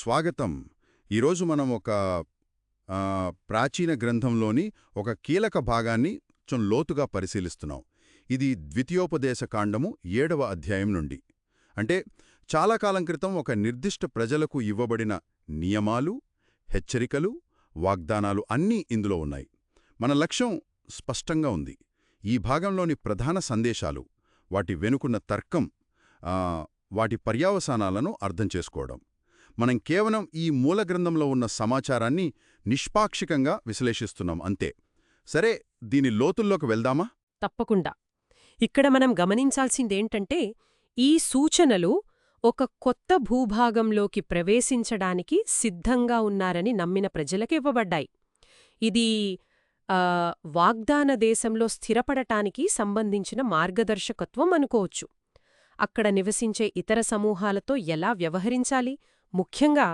స్వాగతం. ఈరోజు మనం ఒక ప్రాచీన గ్రంథంలోని ఒక కీలక భాగాన్ని కొంచెం లోతుగా పరిశీలిస్తున్నాం. ఇది ద్వితీయోపదేశ కాండము ఏడవ అధ్యాయం నుండి. అంటే చాలా కాలం క్రితం ఒక నిర్దిష్ట ప్రజలకు ఇవ్వబడిన నియమాలు హెచ్చరికలు వాగ్దానాలు అన్నీ ఇందులో ఉన్నాయి. మన లక్ష్యం స్పష్టంగా ఉంది. ఈ భాగంలోని ప్రధాన సందేశాలు వాటి వెనుకున్న తర్కం వాటి పర్యావసానాలను అర్థం చేసుకోవడం. మనం కేవలం ఈ మూల గ్రంథంలో ఉన్న సమాచారాన్ని నిష్పాక్షికంగా విశ్లేషిస్తున్నాం అంతే. సరే దీని లోతుల్లోకి వెళ్దామా? తప్పకుండా. ఇక్కడ మనం గమనించాల్సిందేంటంటే ఈ సూచనలు ఒక కొత్త భూభాగంలోకి ప్రవేశించడానికి సిద్ధంగా ఉన్నారని నమ్మిన ప్రజలకు ఇవ్వబడ్డాయి. ఇది ఆ, వాగ్దాన దేశంలో స్థిరపడటానికి సంబంధించిన మార్గదర్శకత్వం అనుకోవచ్చు. అక్కడ నివసించే ఇతర సమూహాలతో ఎలా వ్యవహరించాలి? ముఖ్యంగా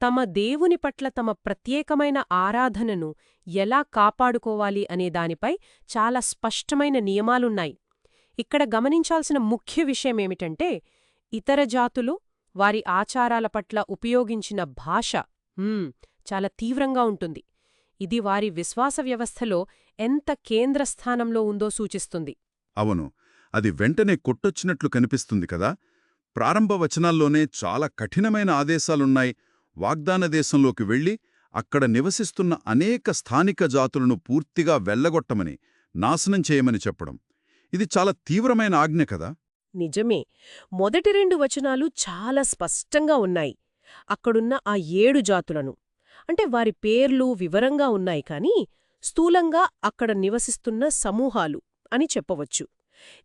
తమ దేవుని పట్ల తమ ప్రత్యేకమైన ఆరాధనను ఎలా కాపాడుకోవాలి అనే దానిపై చాలా స్పష్టమైన నియమాలున్నాయి. ఇక్కడ గమనించాల్సిన ముఖ్య విషయమేమిటంటే ఇతర జాతులు వారి ఆచారాల పట్ల ఉపయోగించిన భాష చాలా తీవ్రంగా ఉంటుంది. ఇది వారి విశ్వాస వ్యవస్థలో ఎంత కేంద్రస్థానంలో ఉందో సూచిస్తుంది. అవును అది వెంటనే కొట్టొచ్చినట్లు కనిపిస్తుంది కదా? ప్రారంభ వచనాల్లోనే చాలా కఠినమైన ఆదేశాలున్నాయి. వాగ్దాన దేశంలోకి వెళ్ళి అక్కడ నివసిస్తున్న అనేక స్థానిక జాతులను పూర్తిగా వెళ్ళగొట్టమని నాశనం చేయమని చెప్పడం. ఇది చాలా తీవ్రమైన ఆజ్ఞ కదా? నిజమే. మొదటి రెండు వచనాలు చాలా స్పష్టంగా ఉన్నాయి. అక్కడున్న ఆ ఏడు జాతులను. అంటే వారి పేర్లు వివరంగా ఉన్నాయి కానీ స్థూలంగా అక్కడ నివసిస్తున్న సమూహాలు అని చెప్పవచ్చు.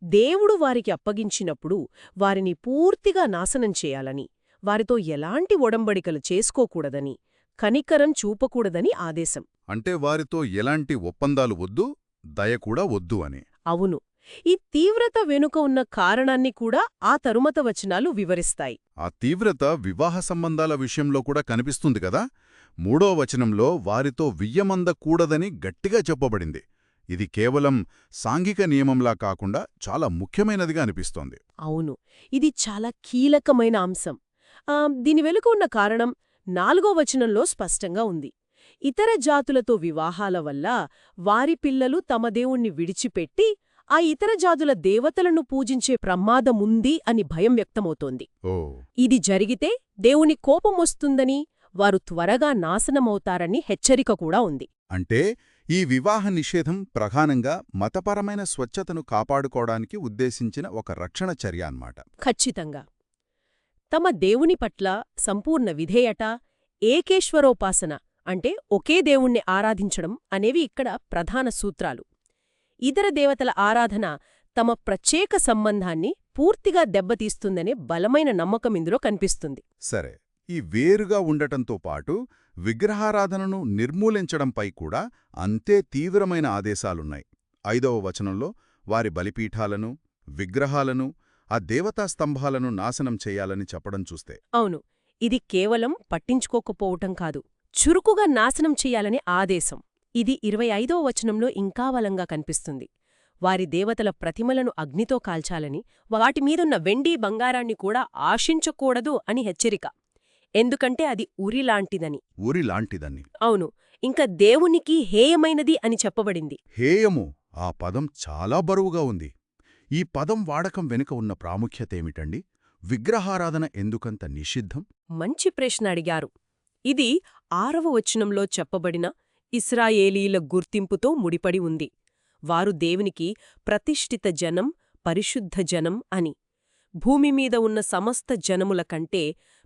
దేవుడు వారికి అప్పగించినప్పుడు వారిని పూర్తిగా నాశనం చేయాలని వారితో ఎలాంటి ఒడంబడికలు చేసుకోకూడదని కనికరం చూపకూడదని ఆదేశం. అంటే వారితో ఎలాంటి ఒప్పందాలు వద్దు దయ కూడా వద్దు అని. అవును. ఈ తీవ్రత వెనుక ఉన్న కారణాన్ని కూడా ఆ తరుమత వచనాలు వివరిస్తాయి. ఆ తీవ్రత వివాహ సంబంధాల విషయంలో కూడా కనిపిస్తుంది కదా? మూడో వచనంలో వారితో వియ్యమందకూడదని గట్టిగా చెప్పబడింది. ఇది కేవలం సాంఘిక నియమంలా కాకుండా చాలా ముఖ్యమైనదిగా అనిపిస్తోంది. అవును. ఇది చాలా కీలకమైన అంశం. దీని వెనుక ఉన్న కారణం నాలుగో వచనంలో స్పష్టంగా ఉంది. ఇతర జాతులతో వివాహాల వల్ల వారి పిల్లలు తమ దేవుణ్ణి విడిచిపెట్టి ఆ ఇతర జాతుల దేవతలను పూజించే ప్రమాదముంది అని భయం వ్యక్తమవుతోంది. ఇది జరిగితే దేవుని కోపమొస్తుందని వారు త్వరగా నాశనమవుతారని హెచ్చరిక కూడా ఉంది. అంటే ఈ వివాహ నిషేధం ప్రధానంగా మతపరమైన స్వచ్ఛతను కాపాడుకోవడానికి ఉద్దేశించిన ఒక రక్షణ చర్య అన్నమాట. ఖచ్చితంగా. తమ దేవుని పట్ల సంపూర్ణ విధేయట ఏకేశ్వరోపాసన అంటే ఒకే దేవుణ్ణి ఆరాధించడం అనేవి ఇక్కడ ప్రధాన సూత్రాలు. ఇతర దేవతల ఆరాధన తమ ప్రత్యేక సంబంధాన్ని పూర్తిగా దెబ్బతీస్తుందనే బలమైన నమ్మకం ఇందులో కనిపిస్తుంది. సరే ఈ వేరుగా ఉండటంతో పాటు విగ్రహారాధనను నిర్మూలించడంపై కూడా అంతే తీవ్రమైన ఆదేశాలున్నాయి. ఐదవ వచనంలో వారి బలిపీఠాలను విగ్రహాలను ఆ దేవతా స్తంభాలను నాశనం చేయాలని చెప్పడం చూస్తే అవును ఇది కేవలం పట్టించుకోకపోవటం కాదు చురుకుగా నాశనం చెయ్యాలనే ఆదేశం. ఇది ఇరవై ఐదో వచనంలో ఇంకా బలంగా కనిపిస్తుంది. వారి దేవతల ప్రతిమలను అగ్నితో కాల్చాలని వాటి మీదున్న వెండి బంగారాన్ని కూడా ఆశించకూడదు అని హెచ్చరిక. ఎందుకంటే అది ఉరిలాంటిదని. ఊరిలాంటిదని అవును ఇంకా దేవునికి హేయమైనది అని చెప్పబడింది. హేయము ఆ పదం చాలా బరువుగా ఉంది. ఈ పదం వాడకం వెనుక ఉన్న ప్రాముఖ్యతేమిటండి విగ్రహారాధన ఎందుకంత నిషిద్ధం? మంచి ప్రశ్న అడిగారు. ఇది ఆరవ వచనంలో చెప్పబడిన ఇస్రాయేలీల గుర్తింపుతో ముడిపడి ఉంది. వారు దేవునికి ప్రతిష్ఠిత జనం పరిశుద్ధ జనం అని. భూమి మీద ఉన్న సమస్త జనముల కంటే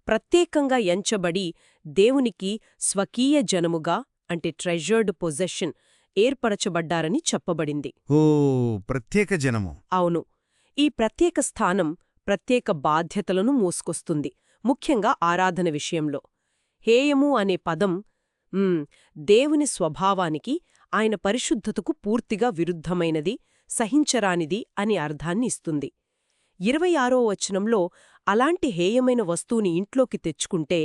ప్రత్యేకంగా ఎంచబడి దేవునికి స్వకీయ జనముగా అంటే ట్రెజర్డ్ పొజెషన్ ఏర్పరచబడ్డారని చెప్పబడింది. ఓ ప్రత్యేక జనము. అవును. ఈ ప్రత్యేక స్థానం ప్రత్యేక బాధ్యతలను మోసుకొస్తుంది. ముఖ్యంగా ఆరాధన విషయంలో. హేయము అనే పదం దేవుని స్వభావానికి ఆయన పరిశుద్ధతకు పూర్తిగా విరుద్ధమైనది సహించరానిది అని అర్థాన్ని ఇస్తుంది. ఇరవై ఆరో వచనంలో అలాంటి హేయమైన వస్తువుని ఇంట్లోకి తెచ్చుకుంటే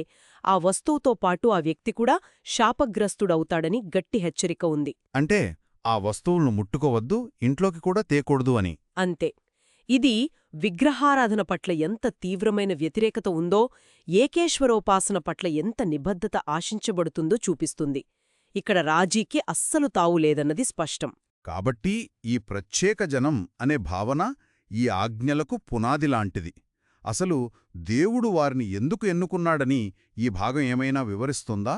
ఆ వస్తువుతో పాటు ఆ వ్యక్తి కూడా శాపగ్రస్తుడవుతాడని గట్టి హెచ్చరిక ఉంది. అంటే ఆ వస్తువులను ముట్టుకోవద్దు ఇంట్లోకి కూడా తేకూడదు అని. అంతే. ఇది విగ్రహారాధన పట్ల ఎంత తీవ్రమైన వ్యతిరేకత ఉందో ఏకేశ్వరోపాసన పట్ల ఎంత నిబద్ధత ఆశించబడుతుందో చూపిస్తుంది. ఇక్కడ రాజీకి అస్సలు తావులేదన్నది స్పష్టం. కాబట్టి ఈ ప్రత్యేక జనం అనే భావన ఈ ఆజ్ఞలకు పునాదిలాంటిది అసలు దేవుడు వారిని ఎందుకు ఎన్నుకున్నాడని ఈ భాగం ఏమైనా వివరిస్తుందా?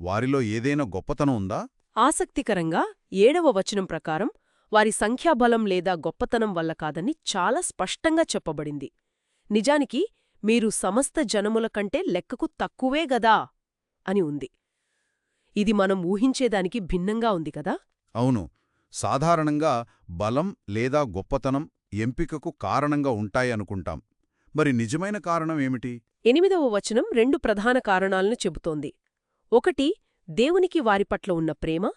వారిలో ఏదైనా గొప్పతనం ఉందా? ఆసక్తికరంగా ఏడవ వచనం ప్రకారం వారి సంఖ్యాబలం లేదా గొప్పతనం వల్ల కాదని చాలా స్పష్టంగా చెప్పబడింది. నిజానికి మీరు సమస్త జనముల కంటే లెక్కకు తక్కువే గదా? అని ఉంది. ఇది మనం ఊహించేదానికి భిన్నంగా ఉంది కదా? అవును. సాధారణంగా బలం లేదా గొప్పతనం ఎంపికకు కారణంగా ఉంటాయనుకుంటాం. మరి నిజమైన కారణం ఏమిటి? ఎనిమిదవ వచనం రెండు ప్రధాన కారణాలను చెబుతోంది. ఒకటి దేవునికి వారి పట్ల ఉన్న ప్రేమ.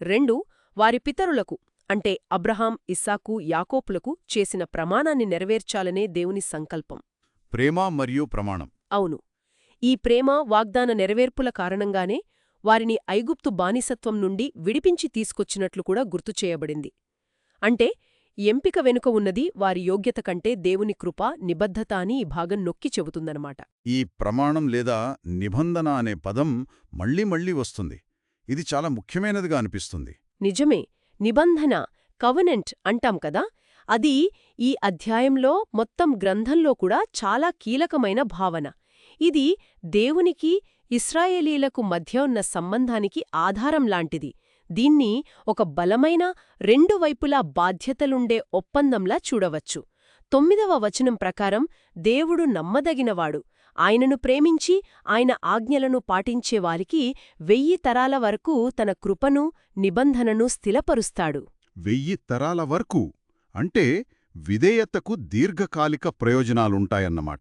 రెండు వారి పితరులకు అంటే అబ్రహాం ఇస్సాకు యాకోపులకు చేసిన ప్రమాణాన్ని నెరవేర్చాలనే దేవుని సంకల్పం. ప్రేమ మరియు ప్రమాణం. అవును. ఈ ప్రేమ వాగ్దాన నెరవేర్పుల కారణంగానే వారిని ఐగుప్తు బానిసత్వం నుండి విడిపించి తీసుకొచ్చినట్లు కూడా గుర్తు చేయబడింది. అంటే ఎంపిక వెనుక ఉన్నది వారి యోగ్యత కంటే దేవుని కృప నిబద్ధత అని ఈ భాగం నొక్కి చెబుతుందన్నమాట. ఈ ప్రమాణం లేదా నిబంధన అనే పదం మళ్ళీ మళ్ళీ వస్తుంది. ఇది చాలా ముఖ్యమైనదిగా అనిపిస్తుంది. నిజమే. నిబంధన కవనెంట్ అంటాం కదా? అది ఈ అధ్యాయంలో మొత్తం గ్రంథంలో కూడా చాలా కీలకమైన భావన. ఇది దేవునికి ఇస్రాయేలీలకు మధ్య ఉన్న సంబంధానికి ఆధారం లాంటిది. దీన్ని ఒక బలమైన రెండు వైపులా బాధ్యతలుండే ఒప్పందంలా చూడవచ్చు. తొమ్మిదవ వచనం ప్రకారం దేవుడు నమ్మదగినవాడు. ఆయనను ప్రేమించి ఆయన ఆజ్ఞలను పాటించేవారికి వెయ్యి తరాల వరకు తన కృపను నిబంధనను స్థిలపరుస్తాడు వెయ్యి తరాల వరకు? అంటే విధేయతకు దీర్ఘకాలిక ప్రయోజనాలుంటాయన్నమాట.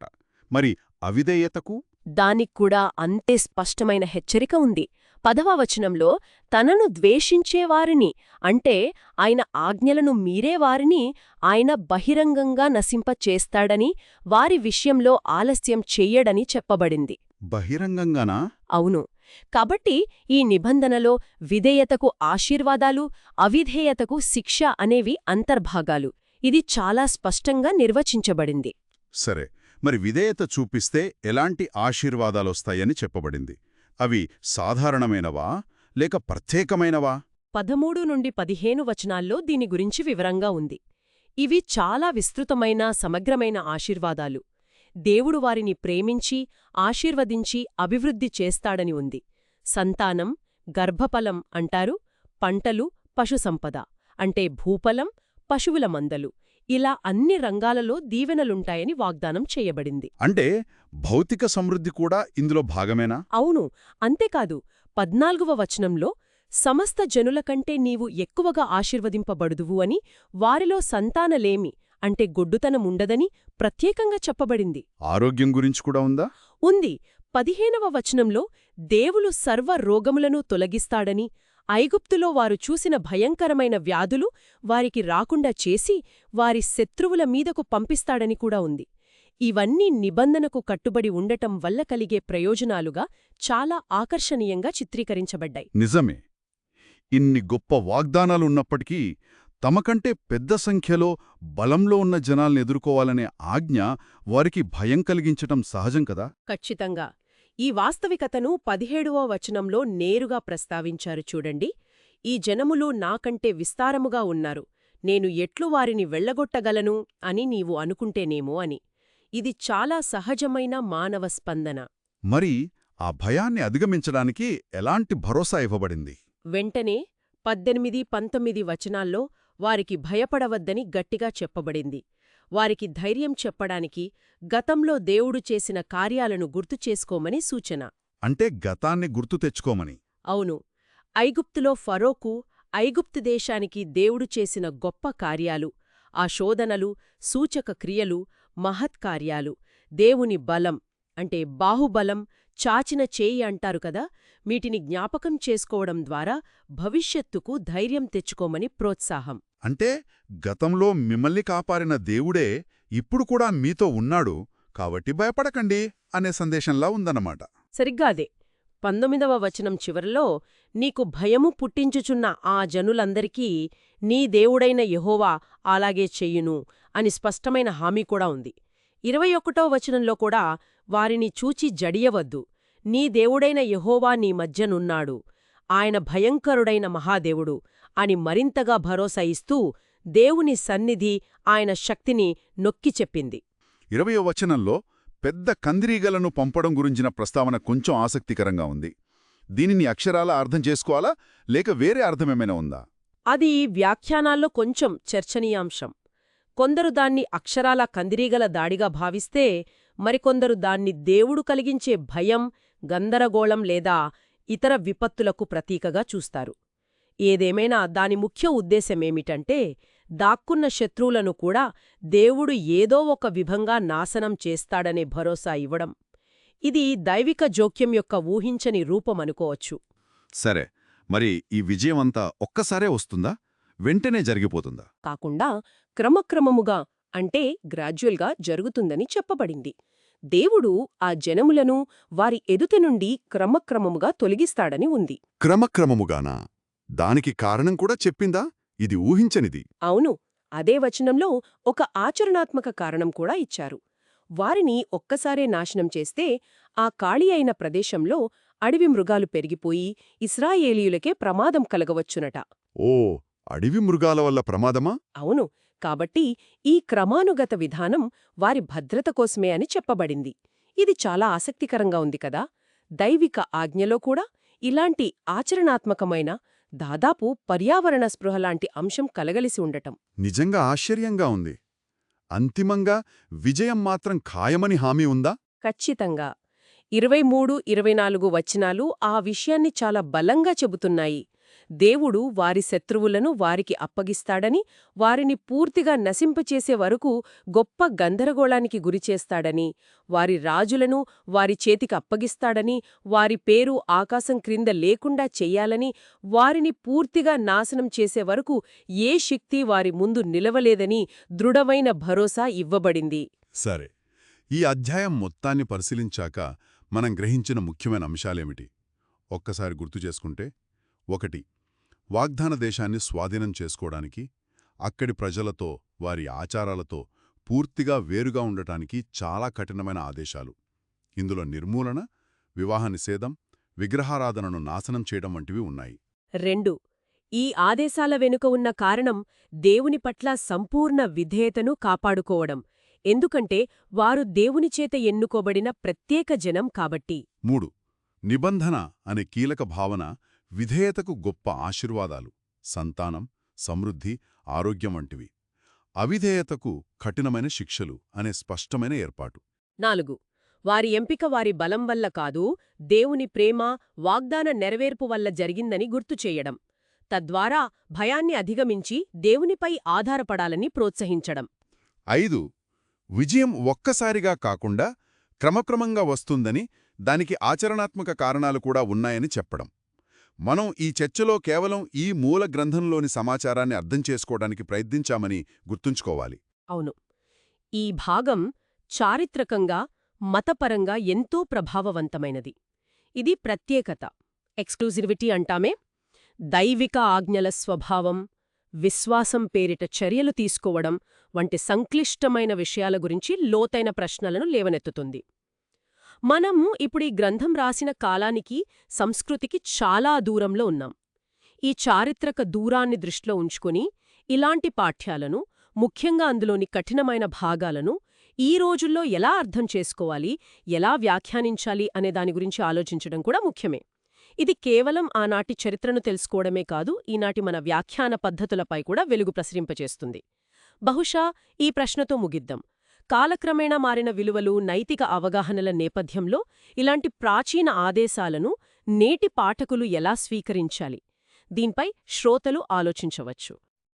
మరి అవిధేయతకు? దానిక్కూడా అంతే స్పష్టమైన హెచ్చరిక ఉంది. పదవ వచనంలో తనను ద్వేషించేవారిని అంటే ఆయన ఆజ్ఞలను మీరేవారిని ఆయన బహిరంగంగా నశింపచేస్తాడని వారి విషయంలో ఆలస్యం చెయ్యడని చెప్పబడింది. బహిరంగంగానా? అవును. కాబట్టి ఈ నిబంధనలో విధేయతకు ఆశీర్వాదాలు అవిధేయతకు శిక్ష అనేవి అంతర్భాగాలు. ఇది చాలా స్పష్టంగా నిర్వచించబడింది. సరే. మరి విధేయత చూపిస్తే ఎలాంటి ఆశీర్వాదాలొస్తాయని చెప్పబడింది? అవి సాధారణమైనవా లేక ప్రత్యేకమైనవా? పదమూడు నుండి పదిహేను వచనాల్లో దీని గురించి వివరంగా ఉంది. ఇవి చాలా విస్తృతమైన సమగ్రమైన ఆశీర్వాదాలు. దేవుడు వారిని ప్రేమించి ఆశీర్వదించి అభివృద్ధి చేస్తాడని ఉంది. సంతానం గర్భఫలం అంటారు పంటలు పశుసంపద అంటే భూఫలం పశువుల మందలు. ఇలా అన్ని రంగాలలో దీవెనలుంటాయని వాగ్దానం చేయబడింది. అంటే భౌతిక సమృద్ధి కూడా ఇందులో భాగమేనా? అవును. అంతేకాదు పద్నాల్గవ వచనంలో సమస్త జనుల కంటే నీవు ఎక్కువగా ఆశీర్వదింపబడుదువు అని వారిలో సంతానలేమి అంటే గొడ్డుతనముండదని ప్రత్యేకంగా చెప్పబడింది. ఆరోగ్యం గురించి కూడా ఉందా? ఉంది. పదిహేనవ వచనంలో దేవులు సర్వ రోగములను తొలగిస్తాడని ఐగుప్తులో వారు చూసిన భయంకరమైన వ్యాధులు వారికి రాకుండా చేసి వారి శత్రువుల మీదకు పంపిస్తాడని కూడా ఉంది. ఇవన్నీ నిబంధనకు కట్టుబడి ఉండటం వల్ల కలిగే ప్రయోజనాలుగా చాలా ఆకర్షణీయంగా చిత్రీకరించబడ్డాయి. నిజమే. ఇన్ని గొప్ప వాగ్దానాలున్నప్పటికీ తమకంటే పెద్ద సంఖ్యలో బలంలో ఉన్న జనాల్ని ఎదుర్కోవాలనే ఆజ్ఞ వారికి భయం కలిగించటం సహజం కదా? ఖచ్చితంగా. ఈ వాస్తవికతను పదిహేడవ వచనంలో నేరుగా ప్రస్తావించారు చూడండి. ఈ జనములు నాకంటే విస్తారముగా ఉన్నారు. నేను ఎట్లు వారిని వెళ్ళగొట్టగలను అని నీవు అనుకుంటేనేమో అని. ఇది చాలా సహజమైన మానవ స్పందన. మరి ఆ భయాన్ని అధిగమించడానికి ఎలాంటి భరోసా ఇవ్వబడింది? వెంటనే పద్దెనిమిది పంతొమ్మిది వచనాల్లో వారికి భయపడవద్దని గట్టిగా చెప్పబడింది. వారికి ధైర్యం చెప్పడానికి గతంలో దేవుడు చేసిన కార్యాలను గుర్తు చేసుకోమని సూచన. అంటే గతాన్ని గుర్తు తెచ్చుకోమని. అవును. ఐగుప్తులో ఫరోకు ఐగుప్తు దేశానికి దేవుడు చేసిన గొప్ప కార్యాలు ఆ శోధనలు సూచక క్రియలు మహత్కార్యాలు దేవుని బలం అంటే బాహుబలం చాచిన చేయి అంటారు కదా వీటిని జ్ఞాపకం చేసుకోవడం ద్వారా భవిష్యత్తుకు ధైర్యం తెచ్చుకోమని ప్రోత్సాహం. అంటే గతంలో మిమ్మల్ని కాపారిన దేవుడే ఇప్పుడు కూడా మీతో ఉన్నాడు కాబట్టి భయపడకండి అనే సందేశంలా ఉందన్నమాట. సరిగ్గా అదే. పంతొమ్మిదవ వచనం చివరలో నీకు భయము పుట్టించుచున్న ఆ జనులందరికీ నీ దేవుడైన యెహోవా అలాగే చెయ్యును అని స్పష్టమైన హామీ కూడా ఉంది. ఇరవై ఒకటో వచనంలో కూడా వారిని చూచి జడియవద్దు. నీ దేవుడైన యెహోవా నీ మధ్యనున్నాడు. ఆయన భయంకరుడైన మహాదేవుడు అని మరింతగా భరోసా ఇస్తూ దేవుని సన్నిధి ఆయన శక్తిని నొక్కి చెప్పింది. ఇరవయో వచనంలో పెద్ద కందిరీగలను పంపడం గురించిన ప్రస్తావన కొంచెం ఆసక్తికరంగా ఉంది. దీనిని అక్షరాల అర్థం చేసుకోవాలా? లేక వేరే అర్థమేమైనా ఉందా? అది వ్యాఖ్యానాల్లో కొంచెం చర్చనీయాంశం. కొందరు దాన్ని అక్షరాల కందిరీగల దాడిగా భావిస్తే మరికొందరు దాన్ని దేవుడు కలిగించే భయం గందరగోళం లేదా ఇతర విపత్తులకు ప్రతీకగా చూస్తారు. ఏదేమైనా దాని ముఖ్య ఉద్దేశమేమిటంటే దాక్కున్న శత్రువులను కూడా దేవుడు ఏదో ఒక విధంగా నాశనం చేస్తాడనే భరోసా ఇవ్వడం. ఇది దైవిక జోక్యం యొక్క ఊహించని రూపమనుకోవచ్చు. సరే మరి ఈ విజయమంతా ఒక్కసారే వస్తుందా? వెంటనే జరిగిపోతుందా? కాకుండా క్రమక్రమముగా అంటే గ్రాడ్యువల్గా జరుగుతుందని చెప్పబడింది. దేవుడు ఆ జనములను వారి ఎదుట నుండి క్రమక్రమముగా తొలగిస్తాడని ఉంది. క్రమక్రమముగానా? దానికి కారణం కూడా చెప్పిందా? ఇది ఊహించనిది. అవును అదే వచనంలో ఒక ఆచరణాత్మక కారణం కూడా ఇచ్చారు. వారిని ఒక్కసారే నాశనం చేస్తే ఆ ఖాళీ అయిన ప్రదేశంలో అడవి మృగాలు పెరిగిపోయి ఇస్రాయేలీయులకే ప్రమాదం కలగవచ్చునట. ఓ అడవి మృగాల వల్ల ప్రమాదమా? అవును కాబట్టి ఈ క్రమానుగత విధానం వారి భద్రత కోసమే అని చెప్పబడింది. ఇది చాలా ఆసక్తికరంగా ఉంది కదా. దైవిక ఆజ్ఞలో కూడా ఇలాంటి ఆచరణాత్మకమైన దాదాపు పర్యావరణ స్పృహలాంటి అంశం కలగలిసి ఉండటం. నిజంగా ఆశ్చర్యంగా ఉంది. అంతిమంగా విజయం మాత్రం ఖాయమని హామీ ఉందా? ఖచ్చితంగా. ఇరవై మూడు ఇరవై నాలుగు వచనాలు ఆ విషయాన్ని చాలా బలంగా చెబుతున్నాయి. దేవుడు వారి శత్రువులను వారికి అప్పగిస్తాడని వారిని పూర్తిగా నశింపచేసే వరకు గొప్ప గందరగోళానికి గురిచేస్తాడని వారి రాజులను వారి చేతికి అప్పగిస్తాడని వారి పేరు ఆకాశం క్రింద లేకుండా చెయ్యాలని వారిని పూర్తిగా నాశనం చేసే వరకు ఏ శక్తి వారి ముందు నిలవలేదని దృఢమైన భరోసా ఇవ్వబడింది. సరే ఈ అధ్యాయం మొత్తాన్ని పరిశీలించాక మనం గ్రహించిన ముఖ్యమైన అంశాలేమిటి? ఒక్కసారి గుర్తు చేసుకుంటే ఒకటి వాగ్దాన దేశాన్ని స్వాధీనం చేసుకోవడానికి అక్కడి ప్రజలతో వారి ఆచారాలతో పూర్తిగా వేరుగా ఉండటానికి చాలా కఠినమైన ఆదేశాలు. ఇందులో నిర్మూలన వివాహ నిషేధం విగ్రహారాధనను నాశనం చేయడం వంటివి ఉన్నాయి. రెండు. ఈ ఆదేశాల వెనుక ఉన్న కారణం దేవుని పట్ల సంపూర్ణ విధేయతను కాపాడుకోవడం. ఎందుకంటే వారు దేవునిచేత ఎన్నుకోబడిన ప్రత్యేక జనం కాబట్టి. మూడు. నిబంధన అనే కీలక భావన విధేయతకు గొప్ప ఆశీర్వాదాలు సంతానం సమృద్ధి ఆరోగ్యం వంటివి. అవిధేయతకు కఠినమైన శిక్షలు అనే స్పష్టమైన ఏర్పాటు. నాలుగు. వారి ఎంపిక వారి బలం వల్ల కాదు దేవుని ప్రేమ వాగ్దాన నెరవేర్పు వల్ల జరిగిందని గుర్తుచేయడం తద్వారా భయాన్ని అధిగమించి దేవునిపై ఆధారపడాలని ప్రోత్సహించడం. ఐదు. విజయం ఒక్కసారిగా కాకుండా క్రమక్రమంగా వస్తుందని దానికి ఆచరణాత్మక కారణాలు కూడా ఉన్నాయని చెప్పడం. మనం ఈ చర్చలో కేవలం ఈ మూల గ్రంథంలోని సమాచారాన్ని అర్థం చేసుకోవడానికి ప్రయత్నించామని గుర్తుంచుకోవాలి. అవును. ఈ భాగం చారిత్రకంగా మతపరంగా ఎంతో ప్రభావవంతమైనది. ఇది ప్రత్యేకత ఎక్స్క్లూజివిటీ అంటామే. దైవిక ఆజ్ఞల స్వభావం విశ్వాసం పేరిట చర్యలు తీసుకోవడం వంటి సంక్లిష్టమైన విషయాల గురించి లోతైన ప్రశ్నలను లేవనెత్తుతుంది. మనము ఇప్పుడు ఈ గ్రంథం రాసిన కాలానికి సంస్కృతికి చాలా దూరంలో ఉన్నాం. ఈ చారిత్రక దూరాన్ని దృష్టిలో ఉంచుకుని ఇలాంటి పాఠ్యాలను ముఖ్యంగా అందులోని కఠినమైన భాగాలను ఈ రోజుల్లో ఎలా అర్థం చేసుకోవాలి ఎలా వ్యాఖ్యానించాలి అనే దాని గురించి ఆలోచించడం కూడా ముఖ్యమే. ఇది కేవలం ఆనాటి చరిత్రను తెలుసుకోవడమే కాదు ఈనాటి మన వ్యాఖ్యాన పద్ధతులపై కూడా వెలుగు ప్రసరింపచేస్తుంది బహుశా ఈ ప్రశ్నతో ముగిద్దాం. కాలక్రమేణా మారిన విలువలు నైతిక అవగాహనల నేపథ్యంలో ఇలాంటి ప్రాచీన ఆదేశాలను నేటి పాఠకులు ఎలా స్వీకరించాలి? దీనిపై శ్రోతలు ఆలోచించవచ్చు.